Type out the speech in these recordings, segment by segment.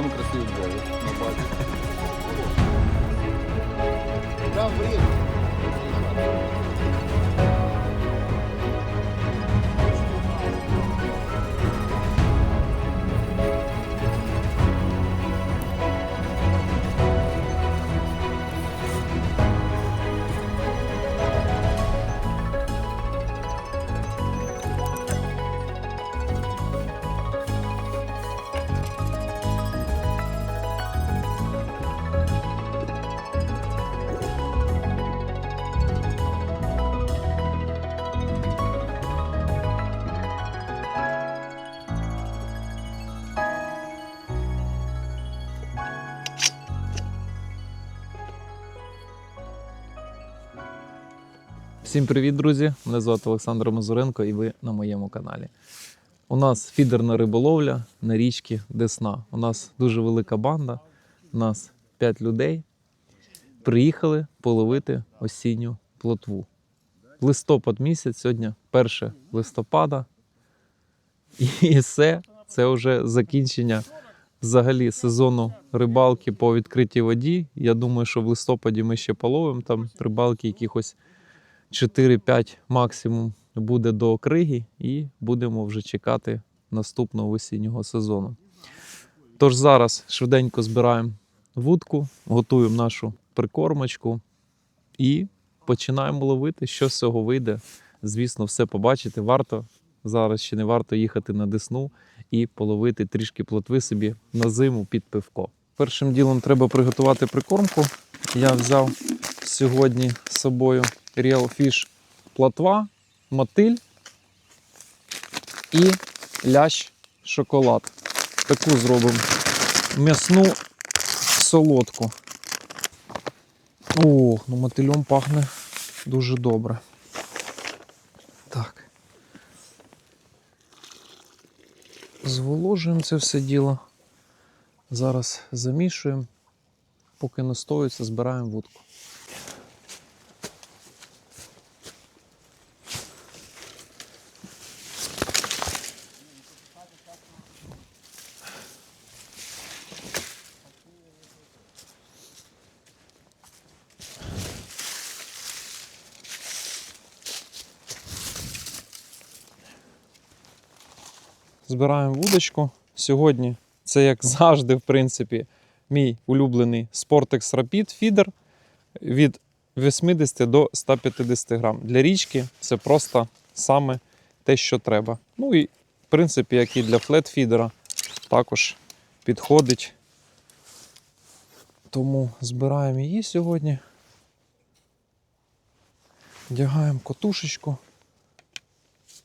Самый красивый бой Всім привіт, друзі! Мене звати Олександр Мазуренко і ви на моєму каналі. У нас фідерна риболовля на річці Десна. У нас дуже велика банда, у нас 5 людей. Приїхали половити осінню плотву. Листопад місяць, сьогодні 1 листопада. І все, це вже закінчення взагалі сезону рибалки по відкритій воді. Я думаю, що в листопаді ми ще половимо там рибалки якихось 4-5 максимум буде до криги, і будемо вже чекати наступного осіннього сезону. Тож зараз швиденько збираємо вудку, готуємо нашу прикормочку і починаємо ловити. Що з цього вийде. Звісно, все побачити. Варто зараз ще не варто їхати на десну і половити трішки плотви собі на зиму під пивко. Першим ділом треба приготувати прикормку. Я взяв сьогодні з собою Real Fish платва, мотиль і лящ шоколад. Таку зробимо м'ясну солодку. О, ну мотильом пахне дуже добре. Так. Зволожуємо це все діло. Зараз замішуємо. Поки настоюється, збираємо вудку. Збираємо вудочку. Сьогодні це, як завжди, в принципі, мій улюблений Sportex Rapid фідер від 80 до 150 грам. Для річки це просто саме те, що треба. Ну і, в принципі, як і для флет-фідера, також підходить. Тому збираємо її сьогодні. Вдягаємо котушечку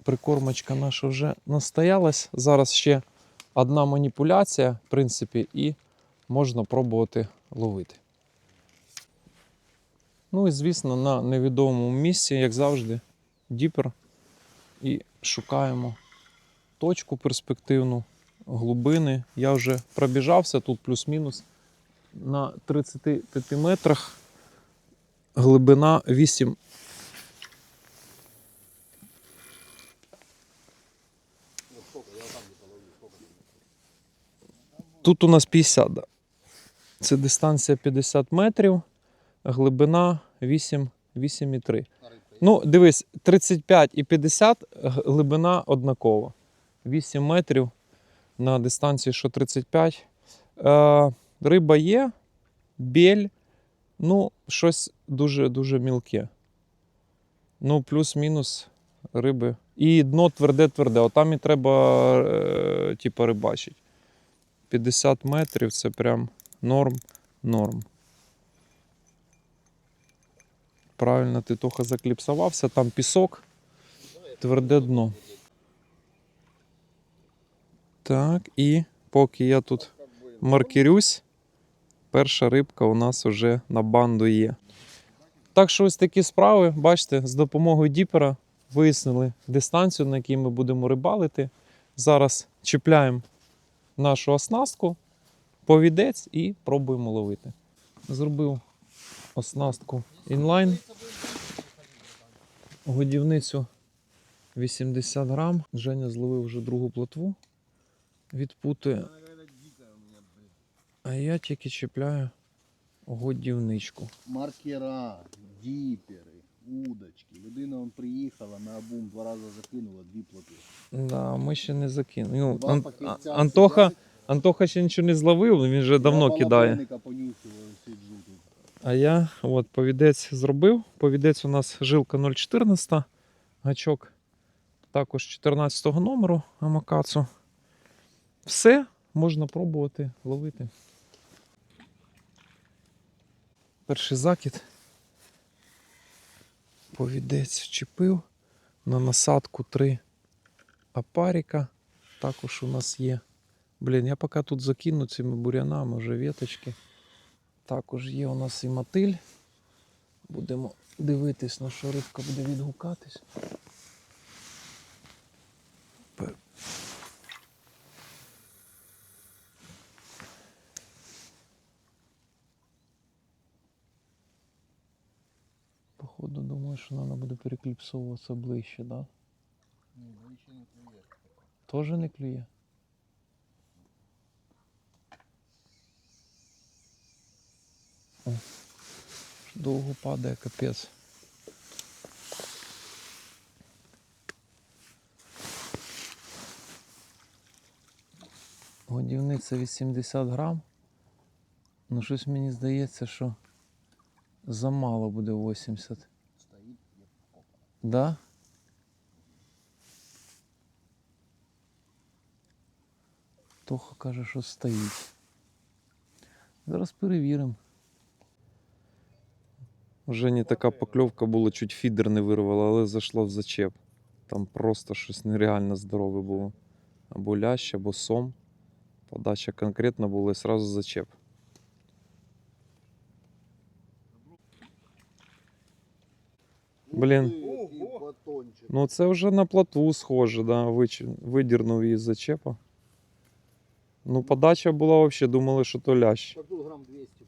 прикормочка наша вже настоялась. Зараз ще одна маніпуляція, в принципі, і можна пробувати ловити. Ну і, звісно, на невідомому місці, як завжди, діпер. І шукаємо точку перспективну, глибини. Я вже пробіжався тут плюс-мінус на 35 метрах. Глибина 8 Тут у нас 50. Це дистанція 50 метрів, глибина 8,3. Ну, дивись, 35 і 50 глибина однакова. 8 метрів на дистанції, що 35. Е, риба є, біль, ну, щось дуже-дуже мілке. Ну, плюс-мінус риби. І дно тверде-тверде. Отам і треба е, типу, рибачити. 50 метрів це прям норм, норм. Правильно, ти трохи закліпсувався, там пісок, тверде дно. Так, і поки я тут маркерюсь, перша рибка у нас вже на банду є. Так що ось такі справи, бачите, з допомогою діпера вияснили дистанцію, на якій ми будемо рибалити. Зараз чіпляємо нашу оснастку, повідець і пробуємо ловити. Зробив оснастку інлайн. Годівницю 80 грам. Женя зловив вже другу плотву. Відпутує. А я тільки чіпляю годівничку. Маркера, діпери, удочки. Людина он приїхала на обум два рази закинула дві плоти. Да, ми ще не закинули. Ну, Два Ан- пакетця Антоха. Антоха ще нічого не зловив, він вже давно Я кидає. сиджу тут. А я от повідець зробив. Повідець у нас жилка 0,14, гачок також 14 номеру Амакацу. Все, можна пробувати ловити. Перший закид. Повідець вчепив. На насадку 3 апаріка. Також у нас є. Блін, я поки тут закину цими бурянами вже віточки. Також є у нас і мотиль. Будемо дивитись, на що рибка буде відгукатись. Походу, думаю, що треба буде перекліпсовуватися ближче, так? Да? Ні, ще не клює. Тоже не клює. О, довго падає, капець. Годівниця 80 грам. Ну, щось мені здається, що замало буде 80. Да? Тоха каже, що стоїть. Зараз перевіримо. Вже не така покльовка була, чуть фідер не вирвала, але зайшло в зачеп. Там просто щось нереально здорове було. Або лящ, або сом. Подача конкретна була і сразу зачеп. Блін. Батончик. Ну, це вже на плотву схоже, да. Видірнув її з зачепа. Ну, подача була взагалі, думали, що то лящ. Та тут грам 200.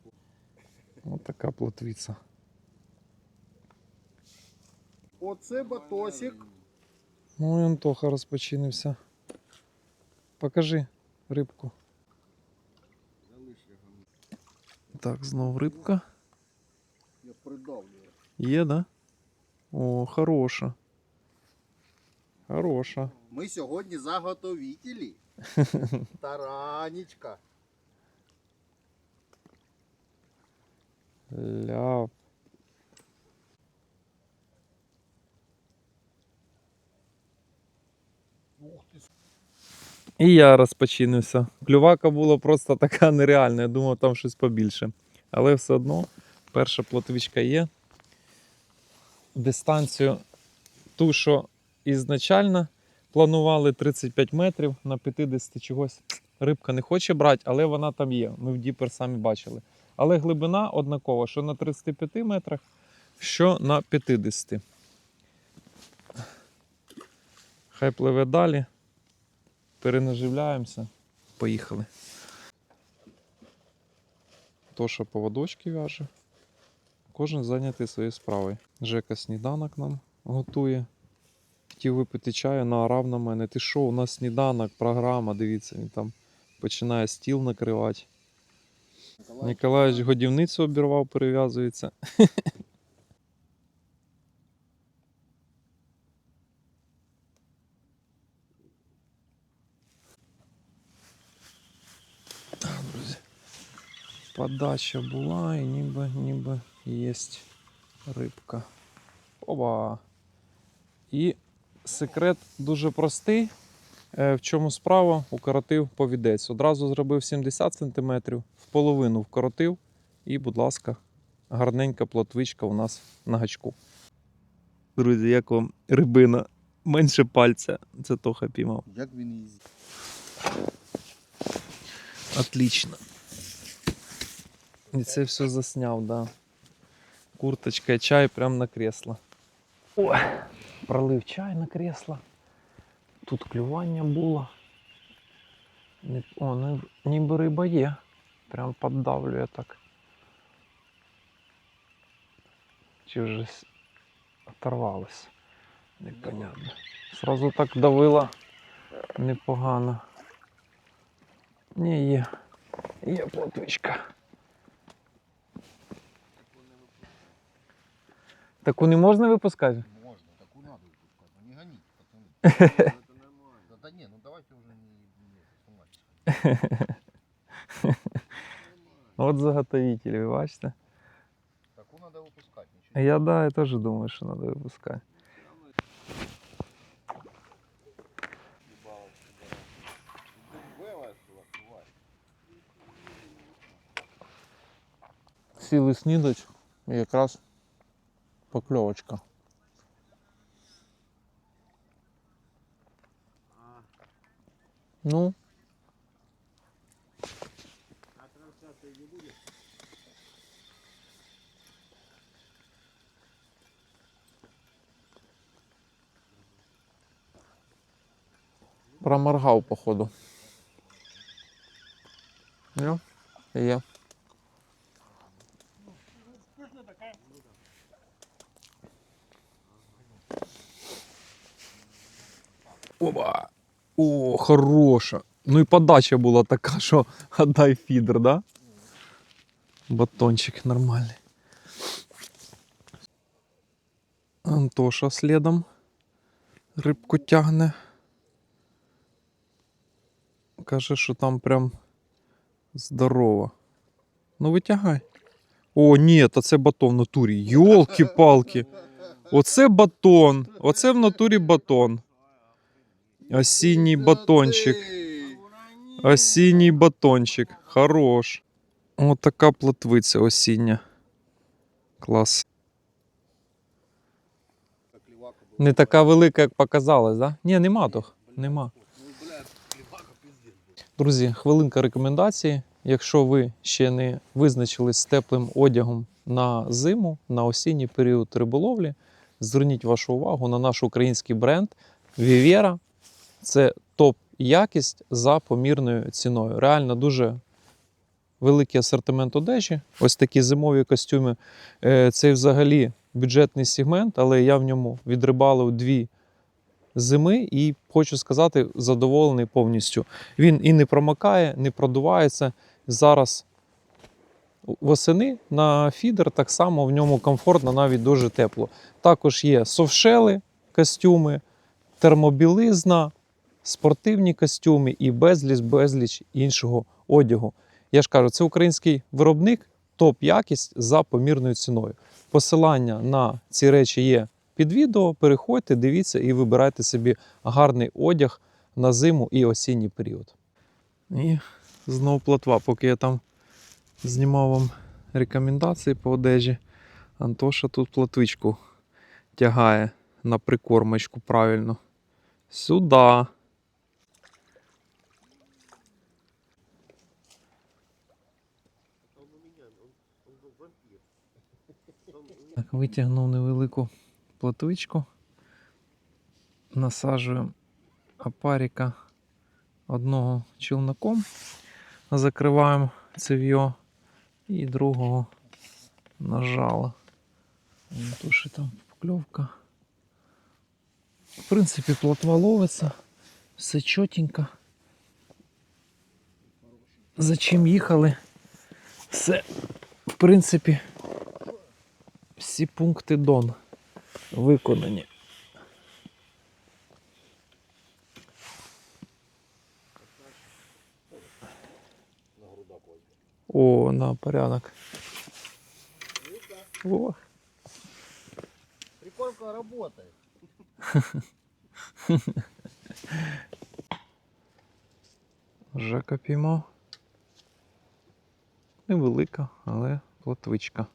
Ось така плотвиця. Оце батосик. Ну, і Антоха розпочинився. Покажи рибку. Так, знов рибка. Я придавлюю. Є, да? О, хороша. Хороша. Ми сьогодні заготовителі. Таранечка. Ляп. І я розпочинився. Клювака була просто така нереальна. Я думав, там щось побільше. Але все одно перша плотвичка є. Дистанцію ту, що ізначально планували 35 метрів на 50 чогось. Рибка не хоче брати, але вона там є. Ми в Діпер самі бачили. Але глибина однакова, що на 35 метрах, що на 50. Хай пливе далі. Перенаживляємося. Поїхали. Тоша поводочки в'яже. Кожен зайнятий своєю справою. Жека сніданок нам готує. Хотів випити чаю, наорав на мене. Ти що, у нас сніданок, програма, дивіться, він там починає стіл накривати. Ніколаєвич годівницю обірвав, перев'язується. Так, друзі. Подача була і ніби, ніби є рибка. Опа. І секрет дуже простий. Е, В чому справа? Укоротив повідець. Одразу зробив 70 см, в половину вкоротив, і, будь ласка, гарненька плотвичка у нас на гачку. Друзі, як вам рибина? Менше пальця. Це Тоха піймав. Як він її Отлично. І це все засняв, да. Курточка чай прямо на кресло. О, пролив чай на кресло. Тут клювання було. О, ну, ніби риба є. Прям поддавлює так. Чи вже оторвалось? Непонятно. Сразу так давила непогано. Ні, є. Є плотвичка. Таку не можна випускати? Можна, таку надо випускати. Ну, Не гоніть, пацани. Це нормально. Да, да ні, ну давайте вже не, не сумнівайтесь. От заготовителі, ви бачите? Таку надо випускати, нічого. А Я да, я теж думаю, що треба випускати. Сіли снідать і якраз покльовочка. Ну. Проморгав, походу. Ну, є. Оба. О, хороша. Ну і подача була така, що отдай фідер, да? Батончик нормальний. Антоша слідом рибку тягне. Каже, що там прям здорово. Ну витягай. О, ні, та це батон в натурі. Йолки-палки. Оце батон. Оце в натурі батон. Осінній батончик. Осінній батончик. Хорош. От така плотвиця осіння. Клас. Не така велика, як показалось, да? Ні, нема тох. Нема. Друзі, хвилинка рекомендації. Якщо ви ще не визначились з теплим одягом на зиму, на осінній період риболовлі, зверніть вашу увагу на наш український бренд Vivera. Це топ-якість за помірною ціною. Реально дуже великий асортимент одежі. Ось такі зимові костюми. Е, Це взагалі бюджетний сегмент, але я в ньому відрибалив дві зими і хочу сказати, задоволений повністю. Він і не промокає, не продувається. Зараз восени на фідер так само в ньому комфортно, навіть дуже тепло. Також є совшели, костюми, термобілизна, спортивні костюми і безліч безліч іншого одягу. Я ж кажу, це український виробник, топ-якість за помірною ціною. Посилання на ці речі є під відео. Переходьте, дивіться і вибирайте собі гарний одяг на зиму і осінній період. І знову плотва, поки я там знімав вам рекомендації по одежі. Антоша тут плотвичку тягає на прикормочку правильно. Сюди. Так, витягнув невелику плотвичку. Насаджуємо опаріка одного челноком, закриваємо цев'йо і другого нажало. Туші там покльовка. В принципі, плотва ловиться, все чотенько. За чим їхали? Все, в принципі, всі пункти Дон виконані. О, на порядок. О, Прикормка работает. Жека піймав. Невелика, але плотвичка.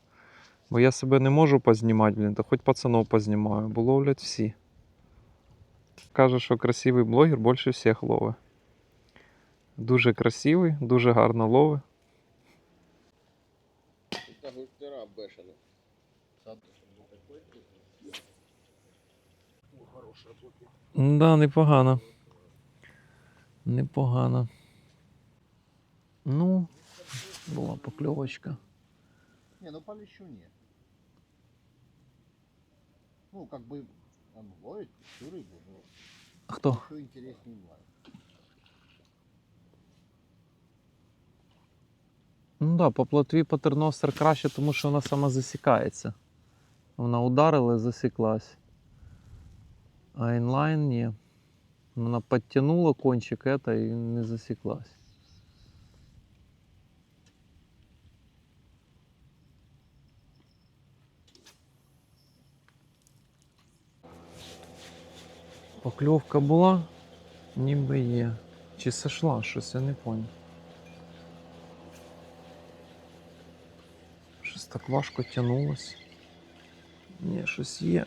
Бо я себе не можу познімати, блін, то хоч пацанов познімаю, бо ловлять всі. Каже, що красивий блогер більше всіх ловить. Дуже красивий, дуже гарно ловить. Да, непогано. Непогано. Ну, була покльовочка. Не, ну по лещу нет. Ну, как бы он ловит всю рыбу, но Хто? еще интереснее ловит. Ну да, по плотві патерностер краще, тому що вона сама засікається. Вона ударила і засіклась. А інлайн ні. Вона підтягнула кончик это і не засіклась. Покльовка була, ніби є. Чи сошла щось, я не понял. Щось так важко тянулось. Ні, щось є.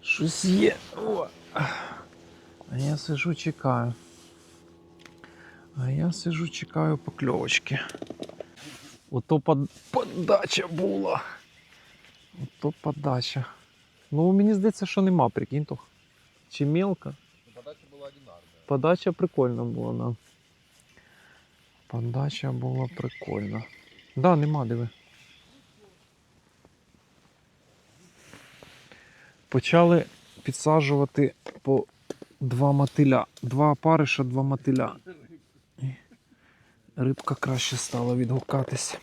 Щось є. О! А я сижу, чекаю. А я сижу, чекаю покльовочки. Ото под... подача була. Ото подача. Ну, мені здається, що нема, прикинь, то. Чи мелко? Подача была одинарная. Подача прикольна була, да. Подача була прикольна. Да, нема, диви. Почали підсаджувати по два мотиля. Два опариша, два мотиля. Рибка краще стала відгукатись.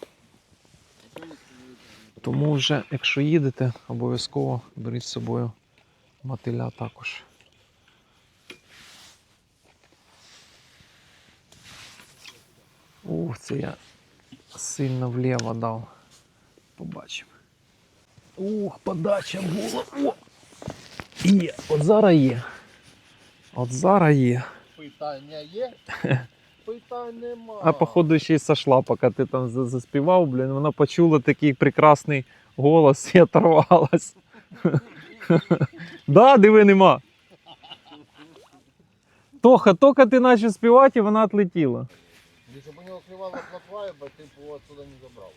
Тому вже, якщо їдете, обов'язково беріть з собою мотиля також. Ух, це я сильно вліво дав. Побачимо. Ух, подача була. О! Є, от зараз є. От зараз є. Питання є? Питань нема. А походу ще й сошла, поки ти там заспівав, блін, вона почула такий прекрасний голос і оторвалась. Да, диви нема. Тоха, тільки ти почав співати, і вона відлетіла. Если бы у него клевала плотва, бы ты бы его отсюда не забрал.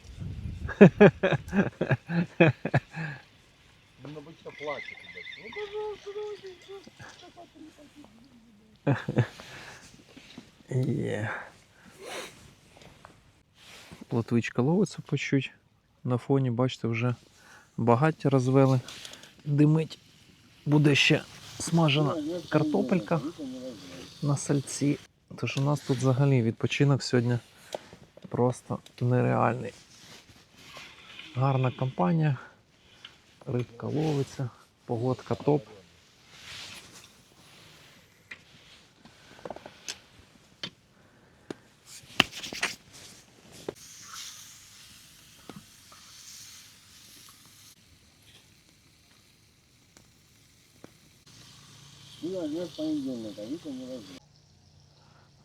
Он обычно плачет. блядь. Ну, пожалуйста, давайте. Є. Плотвичка ловиться по чуть. На фоні, бачите, вже багаття розвели. Димить. Буде ще смажена картопелька на сальці. Тож у нас тут взагалі відпочинок сьогодні просто нереальний. Гарна компанія, рибка ловиться, погодка топ.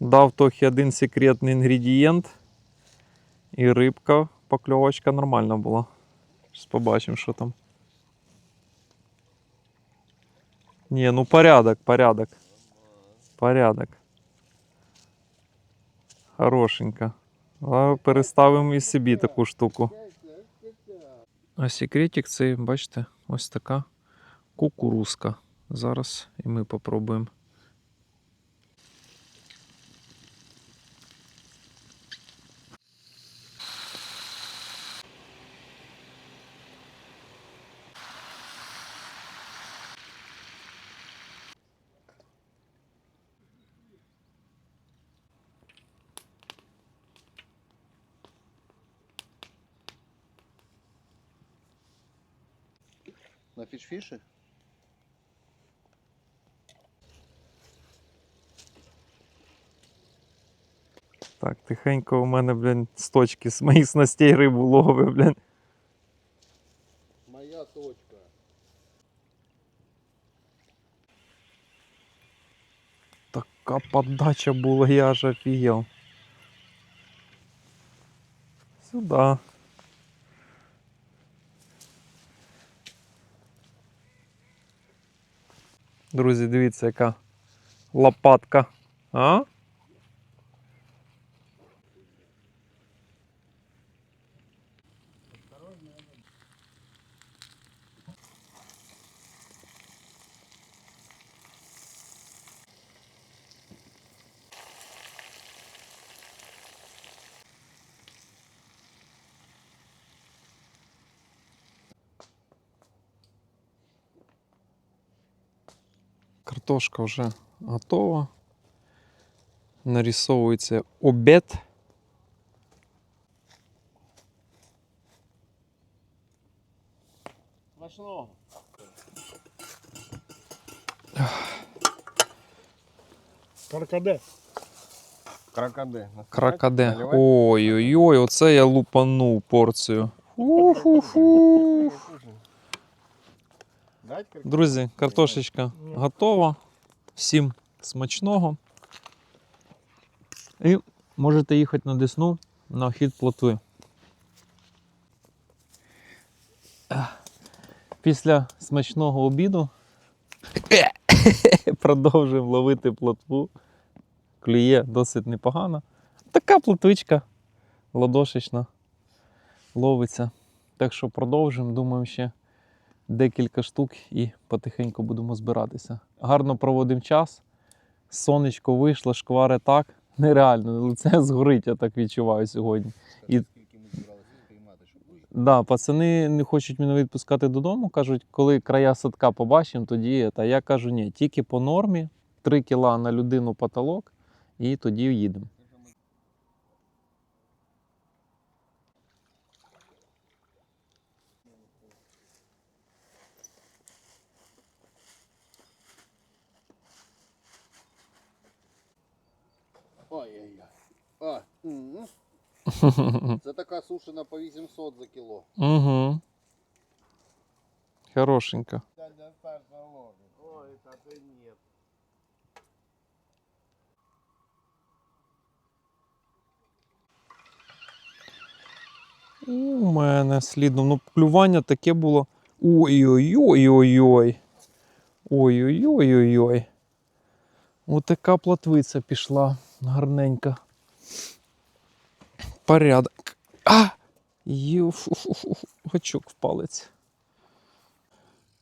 Дав трохи один секретний інгредієнт. І рибка, покльовочка нормальна була. Зараз побачимо, що там. Ні, ну порядок, порядок. Порядок. Хорошенько. А переставимо і собі таку штуку. А секретик це, бачите, ось така кукурузка. Зараз і ми попробуємо. На фиш-фиши? Так, тихенько у мене, блін, з точки з моїх снастей рибу лови, блін. Моя точка. Яка подача була, я аж офігел. Сюди. Друзі, дивіться, яка лопатка. А? Картошка вже готова. Нарисовується обід. Смачного. Каркаде. Крокоде. Кракаде. Наливай. Ой-ой-ой, оце я лупанув порцію. Фу-фу-фу. Друзі, картошечка готова. Всім смачного. І можете їхати на Десну на хід плотви. Після смачного обіду продовжуємо ловити плотву. Клює досить непогано. Така плотвичка ладошечна ловиться. Так що продовжуємо. Думаємо, ще декілька штук і потихеньку будемо збиратися. Гарно проводимо час. Сонечко вийшло, шквари так. Нереально, лице згорить, я так відчуваю сьогодні. І-? Да, пацани не хочуть мене відпускати додому. Кажуть, коли края садка побачимо, тоді. Та я кажу, ні, тільки по нормі 3 кіла на людину потолок, і тоді їдемо. Це така сушена по 800 за кіло. Угу. Саша. Ой, так и нет. У мене слідом. Ну, клювання таке було. Ой-ой-ой-ой-ой. Ой-ой-ой-ой-ой. Отака платвиця пішла гарненька. Порядок. А! Гачок в палець.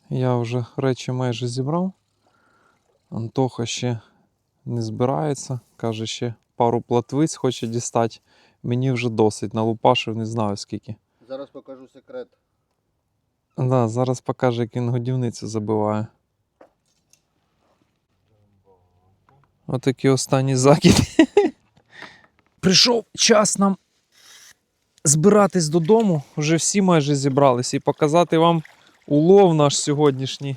Я вже речі майже зібрав. Антоха ще не збирається. Каже, ще пару платвиць хоче дістати. Мені вже досить. Налупашив не знаю скільки. Зараз покажу секрет. Да, зараз покаже, як він годівницю забиває. Отакий останній закид. Прийшов час нам збиратись додому. Вже всі майже зібрались і показати вам улов наш сьогоднішній.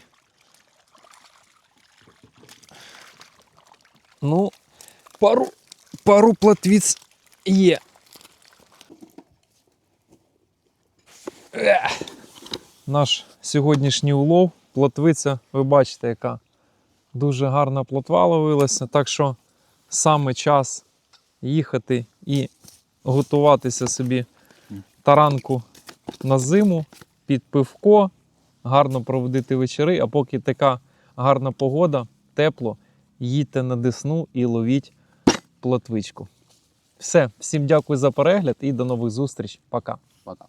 Ну, пару, пару платвіць є. Ех. Наш сьогоднішній улов, плотвиця, ви бачите, яка дуже гарна плотва ловилася. Так що саме час їхати і готуватися собі таранку на зиму під пивко, гарно проводити вечори, а поки така гарна погода, тепло, їдьте на десну і ловіть плотвичку. Все, всім дякую за перегляд і до нових зустріч. Пока. Пока.